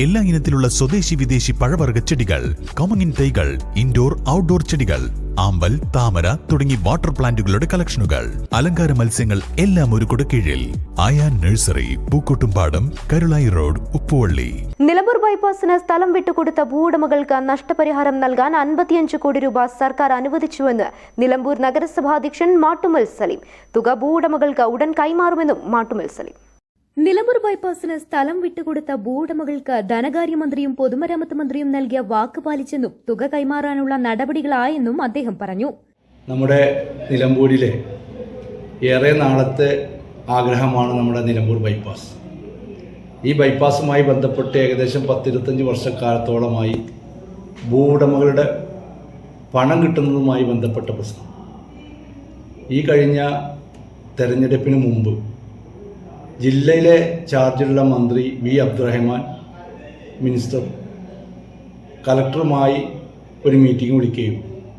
എല്ലാ ഇനത്തിലുള്ള സ്വദേശി വിദേശി പഴവർഗ ചെടികൾ കോമങ്ങിൻ തൈകൾ ഇൻഡോർ ഔട്ട്ഡോർ ചെടികൾ ആമ്പൽ താമര തുടങ്ങി വാട്ടർ പ്ലാന്റുകളുടെ കളക്ഷനുകൾ അലങ്കാര മത്സ്യങ്ങൾ എല്ലാം ഒരു കീഴിൽ. Ayan nursery Pookkottumpadam Karulai road Uppuvalli. Nilambur ബൈപ്പാസിന് സ്ഥലം വിട്ടുകൊടുത്ത ഭൂവുടമകൾക്ക് നഷ്ടപരിഹാരം നൽകാൻ അൻപത്തിയഞ്ച് കോടി രൂപ സർക്കാർ അനുവദിച്ചുവെന്ന് നിലമ്പൂർ നഗരസഭാ അധ്യക്ഷൻ മാട്ടുമൽ സലീം. തുക ഭൂവുടമകൾക്ക് ഉടൻ കൈമാറുമെന്നും മാട്ടുമൽ സലീം. നിലമ്പൂർ ബൈപ്പാസിന് സ്ഥലം വിട്ടുകൊടുത്ത ഭൂവുടമകൾക്ക് ധനകാര്യമന്ത്രിയും പൊതുമരാമത്ത് മന്ത്രിയും നൽകിയ വാക്ക് പാലിച്ചെന്നും തുക കൈമാറാനുള്ള നടപടികളായെന്നും അദ്ദേഹം പറഞ്ഞു. നമ്മുടെ നിലമ്പൂരിലെ ഏറെ നാളത്തെ ആഗ്രഹമാണ് നമ്മുടെ നിലമ്പൂർ ബൈപ്പാസ്. ഈ ബൈപ്പാസുമായി ബന്ധപ്പെട്ട് ഏകദേശം പത്തിരുപത്തഞ്ച് വർഷക്കാലത്തോളമായി ഭൂവുടമകളുടെ പണം കിട്ടുന്നതുമായി ബന്ധപ്പെട്ട പ്രശ്നം. ഈ കഴിഞ്ഞ തെരഞ്ഞെടുപ്പിന് മുമ്പ് ജില്ലയിലെ ചാർജുള്ള മന്ത്രി വി അബ്ദുറഹ്മാൻ മിനിസ്റ്റർ കലക്ടറുമായി ഒരു മീറ്റിംഗ് വിളിക്കുകയും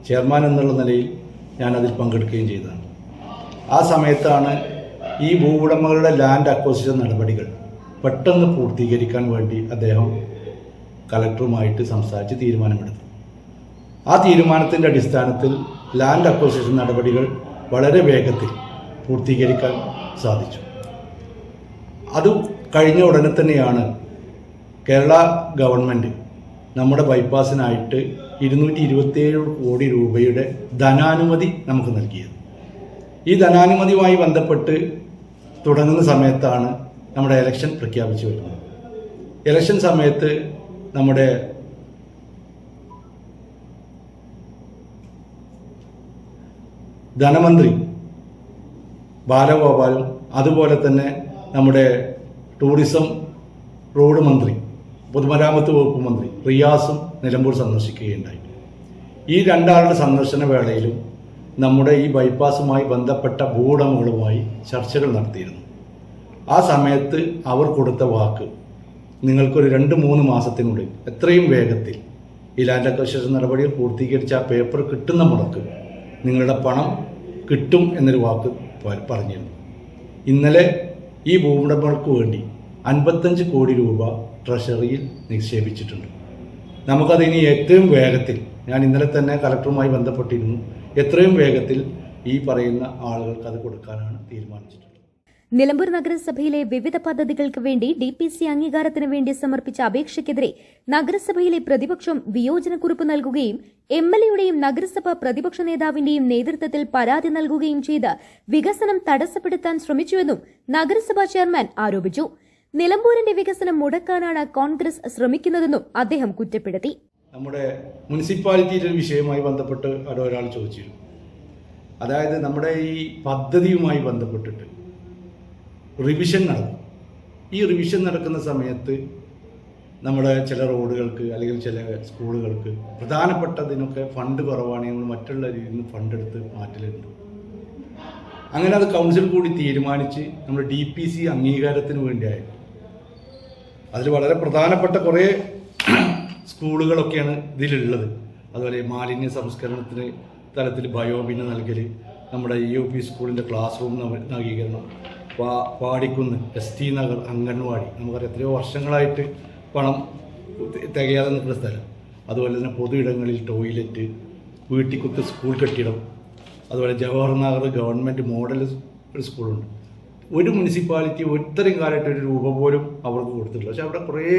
ചെയർമാൻ എന്നുള്ള നിലയിൽ ഞാനതിൽ പങ്കെടുക്കുകയും ചെയ്തതാണ്. ആ സമയത്താണ് ഈ ഭൂവുടമകളുടെ ലാൻഡ് അക്വസിഷൻ നടപടികൾ പെട്ടെന്ന് പൂർത്തീകരിക്കാൻ വേണ്ടി അദ്ദേഹം കലക്ടറുമായിട്ട് സംസാരിച്ച് തീരുമാനമെടുത്തു. ആ തീരുമാനത്തിന്റെ അടിസ്ഥാനത്തിൽ ലാൻഡ് അക്വസിഷൻ നടപടികൾ വളരെ വേഗത്തിൽ പൂർത്തീകരിക്കാൻ സാധിച്ചു. അത് കഴിഞ്ഞ ഉടനെ തന്നെയാണ് കേരള ഗവൺമെന്റ് നമ്മുടെ ബൈപ്പാസിനായിട്ട് ഇരുന്നൂറ്റി ഇരുപത്തിയേഴ് കോടി രൂപയുടെ ധനാനുമതി നമുക്ക് നൽകിയത്. ഈ ധനാനുമതിയുമായി ബന്ധപ്പെട്ട് തുടങ്ങുന്ന സമയത്താണ് നമ്മുടെ ഇലക്ഷൻ പ്രഖ്യാപിച്ചു വരുന്നത്. ഇലക്ഷൻ സമയത്ത് നമ്മുടെ ധനമന്ത്രി ബാലഗോപാലും അതുപോലെ തന്നെ നമ്മുടെ ടൂറിസം റോഡ് മന്ത്രി പൊതുമരാമത്ത് വകുപ്പ് മന്ത്രി റിയാസും നിലമ്പൂർ സന്ദർശിക്കുകയുണ്ടായി. ഈ രണ്ടാളുടെ സന്ദർശന വേളയിലും നമ്മുടെ ഈ ബൈപ്പാസുമായി ബന്ധപ്പെട്ട ഭൂവുടമകളുമായി ചർച്ചകൾ നടത്തിയിരുന്നു. ആ സമയത്ത് അവർ കൊടുത്ത വാക്ക് നിങ്ങൾക്കൊരു രണ്ട് മൂന്ന് മാസത്തിനുള്ളിൽ എത്രയും വേഗത്തിൽ ഈ ലാൻഡ് അക്വസിഷൻ നടപടികൾ പൂർത്തീകരിച്ച ആ പേപ്പർ കിട്ടുന്ന മുടക്ക് നിങ്ങളുടെ പണം കിട്ടും എന്നൊരു വാക്ക് പറഞ്ഞിരുന്നു. ഇന്നലെ ഈ ഭൂവുടമകൾക്ക് വേണ്ടി അൻപത്തഞ്ച് കോടി രൂപ ട്രഷറിയിൽ നിക്ഷേപിച്ചിട്ടുണ്ട്. നമുക്കത് ഇനി ഏറ്റവും വേഗത്തിൽ ഞാൻ ഇന്നലെ തന്നെ കലക്ടറുമായി ബന്ധപ്പെട്ടിരുന്നു എത്രയും വേഗത്തിൽ ഈ പറയുന്ന ആളുകൾക്ക് അത് കൊടുക്കാനാണ് തീരുമാനിച്ചിട്ടുള്ളത്. നിലമ്പൂർ നഗരസഭയിലെ വിവിധ പദ്ധതികൾക്ക് വേണ്ടി ഡി പി സി അംഗീകാരത്തിന് വേണ്ടി സമർപ്പിച്ച അപേക്ഷയ്ക്കെതിരെ നഗരസഭയിലെ പ്രതിപക്ഷം വിയോജനക്കുറിപ്പ് നൽകുകയും എം എൽ എയുടെയും നഗരസഭ പ്രതിപക്ഷ നേതാവിന്റെയും നേതൃത്വത്തിൽ പരാതി നൽകുകയും ചെയ്ത് വികസനം തടസ്സപ്പെടുത്താൻ ശ്രമിച്ചുവെന്നും നഗരസഭാ ചെയർമാൻ ആരോപിച്ചു. നിലമ്പൂരിന്റെ വികസനം മുടക്കാനാണ് കോൺഗ്രസ് ശ്രമിക്കുന്നതെന്നും അദ്ദേഹം കുറ്റപ്പെടുത്തി. നമ്മുടെ മുനിസിപ്പാലിറ്റിയിലെ ഒരു വിഷയവുമായി ബന്ധപ്പെട്ട് ഒരാൾ ചോദിച്ചിരുന്നു. അതായത് നമ്മുടെ ഈ പദ്ധതിയുമായി ബന്ധപ്പെട്ടിട്ട് റിവിഷൻ നടക്കും. ഈ റിവിഷൻ നടക്കുന്ന സമയത്ത് നമ്മുടെ ചില റോഡുകൾക്ക് അല്ലെങ്കിൽ ചില സ്കൂളുകൾക്ക് പ്രധാനപ്പെട്ടതിനൊക്കെ ഫണ്ട് കുറവാണെങ്കിൽ നമ്മൾ മറ്റുള്ള രീതിയിൽ നിന്ന് ഫണ്ട് എടുത്ത് മാറ്റലുണ്ട്. അങ്ങനെ അത് കൗൺസിൽ കൂടി തീരുമാനിച്ച് നമ്മൾ ഡി പി സി അംഗീകാരത്തിന് വേണ്ടിയായിരുന്നു അതിൽ വളരെ പ്രധാനപ്പെട്ട കുറേ സ്കൂളുകളൊക്കെയാണ് ഇതിലുള്ളത്. അതുപോലെ മാലിന്യ സംസ്കരണത്തിന് തലത്തിൽ ബയോബിന് നൽകൽ നമ്മുടെ ഇ ഒ പി സ്കൂളിന്റെ ക്ലാസ് റൂം നവീകരണം പാ Padikkunnu. S T Nagar anganwadi. നമുക്കറിയാം എത്രയോ വർഷങ്ങളായിട്ട് പണം തികയാതെ നിൽക്കുന്ന സ്ഥലം. അതുപോലെ തന്നെ പൊതു ഇടങ്ങളിൽ ടോയ്ലറ്റ് വീട്ടിക്കുത്ത് സ്കൂൾ കെട്ടിടം അതുപോലെ ജവഹർ നഗർ ഗവൺമെന്റ് മോഡൽ ഒരു സ്കൂളുണ്ട്. ഒരു മുനിസിപ്പാലിറ്റി ഇത്രയും കാലമായിട്ട് ഒരു രൂപ പോലും അവർക്ക് കൊടുത്തിട്ടില്ല. പക്ഷെ അവിടെ കുറേ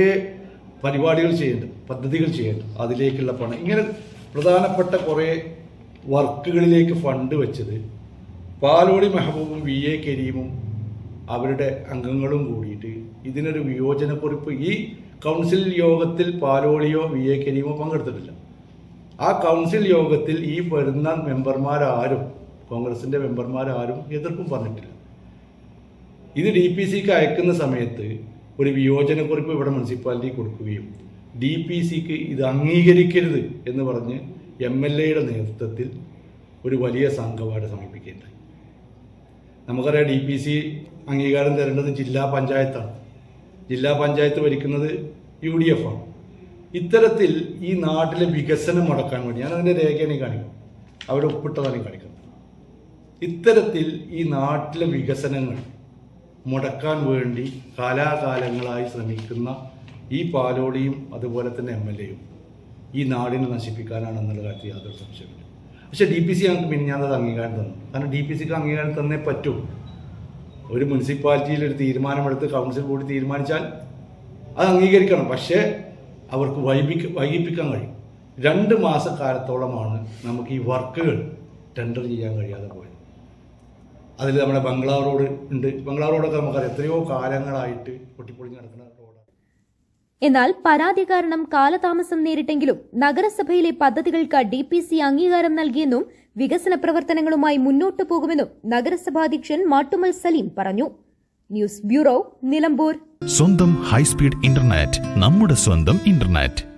പരിപാടികൾ ചെയ്യേണ്ട പദ്ധതികൾ ചെയ്യേണ്ട അതിലേക്കുള്ള പണം. ഇങ്ങനെ പ്രധാനപ്പെട്ട കുറേ വർക്കുകളിലേക്ക് ഫണ്ട് വെച്ചത് പാലോടി മെഹബൂബും വി എ കരീമും അവരുടെ അംഗങ്ങളും കൂടിയിട്ട് ഇതിനൊരു വിയോജനക്കുറിപ്പ് ഈ കൗൺസിൽ യോഗത്തിൽ പാലോളിയോ വി എ കരീമോ പങ്കെടുത്തിട്ടില്ല. ആ കൗൺസിൽ യോഗത്തിൽ ഈ വരുന്ന മെമ്പർമാരാരും കോൺഗ്രസിന്റെ മെമ്പർമാരാരും എതിർപ്പും പറഞ്ഞിട്ടില്ല. ഇത് ഡി പി സിക്ക് അയക്കുന്ന സമയത്ത് ഒരു വിയോജനക്കുറിപ്പ് ഇവിടെ മുനിസിപ്പാലിറ്റി കൊടുക്കുകയും ഡി പി സിക്ക് ഇത് അംഗീകരിക്കരുത് എന്ന് പറഞ്ഞ് എം എൽ എയുടെ നേതൃത്വത്തിൽ ഒരു വലിയ സംഘം സമീപിക്കുകയുണ്ടായി. നമുക്കറിയാം ഡി പി സി അംഗീകാരം തരേണ്ടത് ജില്ലാ പഞ്ചായത്താണ്. ജില്ലാ പഞ്ചായത്ത് ഭരിക്കുന്നത് യു ഡി എഫ് ആണ്. ഇത്തരത്തിൽ ഈ നാട്ടിലെ വികസനം മുടക്കാൻ വേണ്ടി ഞാൻ അതിന്റെ രേഖയാണ് കാണിക്കും അവിടെ ഒപ്പിട്ടതാണ് കാണിക്കുന്നത്. ഇത്തരത്തിൽ ഈ നാട്ടിലെ വികസനങ്ങൾ മുടക്കാൻ വേണ്ടി കാലാകാലങ്ങളായി ശ്രമിക്കുന്ന ഈ പാലോടിയും അതുപോലെ തന്നെ എം എൽ എയും ഈ നാടിനെ നശിപ്പിക്കാനാണെന്നുള്ള കാര്യത്തിൽ യാതൊരു സംശയമില്ല പക്ഷേ ഡി പി സി ഞങ്ങൾക്ക് മിനിഞ്ഞാന്നത് അംഗീകാരം തന്നു. കാരണം ഡി പി സിക്ക് അംഗീകാരം തന്നേ പറ്റൂ. ഒരു മുനിസിപ്പാലിറ്റിയിൽ ഒരു തീരുമാനമെടുത്ത് കൗൺസിൽ കൂടി തീരുമാനിച്ചാൽ അത് അംഗീകരിക്കണം. പക്ഷേ അവർക്ക് വൈകിപ്പിക്ക വൈകിപ്പിക്കാൻ കഴിയും. രണ്ട് മാസക്കാലത്തോളമാണ് നമുക്ക് ഈ വർക്കുകൾ ടെൻഡർ ചെയ്യാൻ കഴിയാതെ പോയത്. അതിൽ നമ്മുടെ ബംഗ്ലാ റോഡ് ഉണ്ട്. ബംഗ്ലാ റോഡൊക്കെ നമുക്കറിയാം. എത്രയോ കാലങ്ങളായിട്ട് പൊട്ടിപ്പൊളിഞ്ഞ് നടക്കുന്ന എന്നാൽ പരാതി കാരണം കാലതാമസം നേരിട്ടെങ്കിലും നഗരസഭയിലെ പദ്ധതികൾക്ക് ഡി പി സി അംഗീകാരം നൽകിയെന്നും വികസന പ്രവർത്തനങ്ങളുമായി മുന്നോട്ടു പോകുമെന്നും നഗരസഭാധ്യക്ഷൻ മാട്ടുമൽ സലീം പറഞ്ഞു. News bureau Nilambur. സ്വന്തം ഹൈസ്പീഡ് ഇന്റർനെറ്റ് നമ്മുടെ സ്വന്തം ഇന്റർനെറ്റ്.